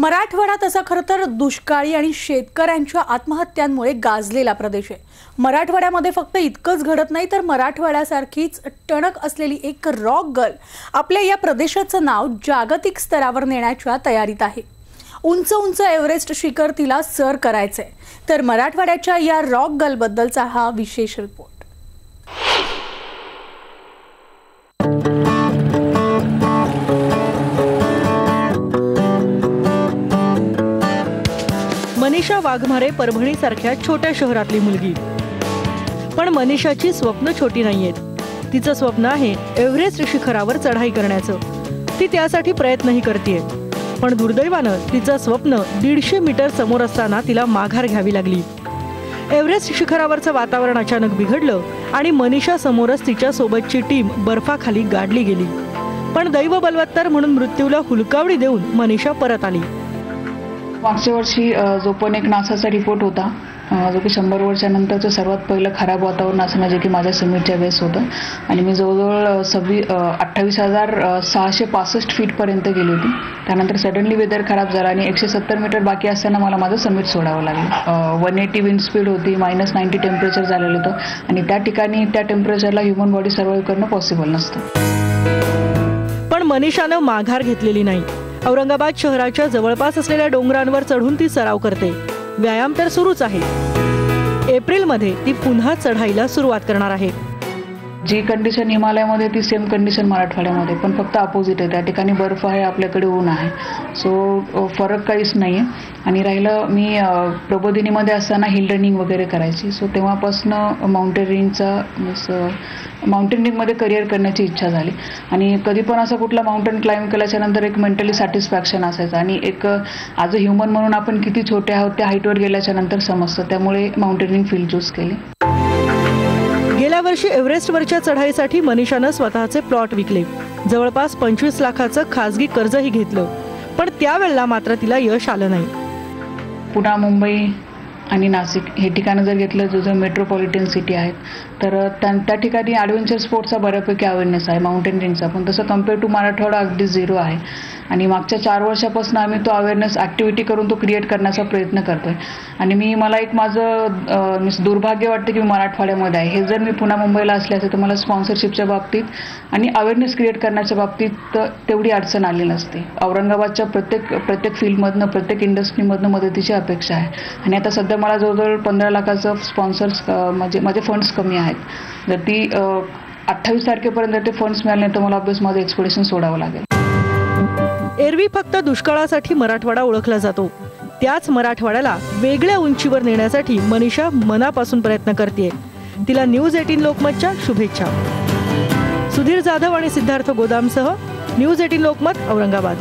मराठवाडा तसा खरं तर दुष्काळी आणि शेतकऱ्यांच्या आत्महत्यांमुळे गाजलेला प्रदेश आहे. मराठवाड्यामध्ये फक्त इतकंच घडत नाही तर मराठवाड्यासारखीच टणक असलेली एक रॉक गर्ल आपल्या या प्रदेशाचं नाव जागतिक स्तरावर नेण्याच्या तयारीत आहे. उंच उंच एव्हरेस्ट शिखर तिला सर करायचंय. तर मराठवाड्याच्या या रॉक गर्लबद्दलचा हा विशेष रिपोर्ट. मनीषा वाघमारे परभणीसारख्या छोट्या शहरातली मुलगी. पण मनीषाची स्वप्न छोटी नाहीयेत. तिचं स्वप्न आहे एव्हरेस्ट शिखरावर चढाई करण्याचं. ती त्यासाठी प्रयत्नही करते पण दुर्दैवानं तिचं स्वप्न दीडशे मीटर समोर असताना तिला माघार घ्यावी लागली. एव्हरेस्ट शिखरावरचं वातावरण अचानक बिघडलं आणि मनीषा समोरच तिच्या सोबतची टीम बर्फाखाली गाडली गेली. पण दैव बलवत्तर म्हणून मृत्यूला हुलकावडी देऊन मनीषा परत आली. मागच्या वर्षी जो पण एक नासाचा रिपोर्ट होता जो की शंभर वर्षानंतरचं सर्वात पहिलं खराब वातावरण असणं जे म्हणजे की माझ्या समिटच्या वेळेस होतं. आणि मी जवळजवळ सव्वी अठ्ठावीस हजार सहाशे पासष्ट फीटपर्यंत गेली होती. त्यानंतर सडनली वेदर खराब झाला आणि एकशे सत्तर मीटर बाकी असताना मला माझं समिट सोडावं लागलं. वन एटी विंड स्पीड होती मायनस नाईन्टी टेम्परेचर झालेलं होतं. आणि त्या ठिकाणी त्या टेम्परेचरला ह्युमन बॉडी सर्वाईव्ह करणं पॉसिबल नसतं. पण मनीषानं माघार घेतलेली नाही. औरंगाबाद शहराच्या जवळपास असलेल्या डोंगरांवर चढून ती सराव करते. व्यायाम तर सुरूच आहे. एप्रिलमध्ये ती पुन्हा चढाईला सुरुवात करणार आहे. जी कंडिशन हिमालयामध्ये ती सेम कंडिशन मराठवाड्यामध्ये पण फक्त अपोजिट आहे. त्या ठिकाणी बर्फ आहे आपल्याकडे ऊन आहे. सो फरक काहीच नाही आहे आणि राहिलं मी प्रबोधिनीमध्ये असताना हिल रनिंग वगैरे करायची. सो तेव्हापासनं माउंटेनिंगचा मीन्स माउंटेनिंगमध्ये करिअर करण्याची इच्छा झाली. आणि कधी पण असं कुठला माउंटेन क्लाइंब केल्याच्यानंतर एक मेंटली सॅटिस्फॅक्शन असायचं. आणि एक ॲज अ ह्युमन म्हणून आपण किती छोटे आहोत त्या हाईटवर गेल्याच्यानंतर समजतं. त्यामुळे माउंटेनिंग फील्ड चूज केली. गेल्या वर्षी एव्हरेस्टवरच्या चढाईसाठी मनीषानं स्वतःचे प्लॉट विकले. जवळपास पंचवीस लाखाचं खासगी कर्जही घेतलं. पण त्यावेळेला मात्र तिला यश आलं नाही. पुणा मुंबई आणि नाशिक हे ठिकाणं जर घेतलं जो जो मेट्रोपॉलिटन सिटी आहेत तर त्या त्या ठिकाणी ॲडव्हेंचर स्पोर्ट्सचा बऱ्यापैकी अवेअरनेस आहे माउंटेनिंगचा पण तसं कंपेअर टू मराठवाडा अगदी झिरो आहे. आणि मागच्या चार वर्षापासून आम्ही तो अवेअरनेस ॲक्टिव्हिटी करून तो क्रिएट करण्याचा प्रयत्न करतोय. आणि मी मला एक माझं दुर्भाग्य वाटतं की मी मराठवाड्यामध्ये आहे. हे जर मी पुन्हा मुंबईला असले असते तर मला स्पॉन्सरशिपच्या बाबतीत आणि अवेअरनेस क्रिएट करण्याच्या बाबतीत तर तेवढी अडचण आली नसते. औरंगाबादच्या प्रत्येक प्रत्येक फील्डमधनं प्रत्येक इंडस्ट्रीमधनं मदतीची अपेक्षा आहे. आणि आता सध्या मला जवळजवळ पंधरा लाखाचं स्पॉन्सर्स म्हणजे माझे फंड्स कमी आहेत. जर ती अठ्ठावीस तारखेपर्यंत ते फंड्स मिळाले तर मला अभ्यास माझं एक्सपिडिशन सोडावं लागेल. एरवी फक्त दुष्काळासाठी मराठवाडा ओळखला जातो. त्याच मराठवाड्याला वेगळ्या उंचीवर नेण्यासाठी मनीषा मनापासून प्रयत्न करते तिला न्यूज एटीन लोकमतच्या शुभेच्छा. सुधीर जाधव आणि सिद्धार्थ गोदामसह न्यूज एटीन लोकमत औरंगाबाद.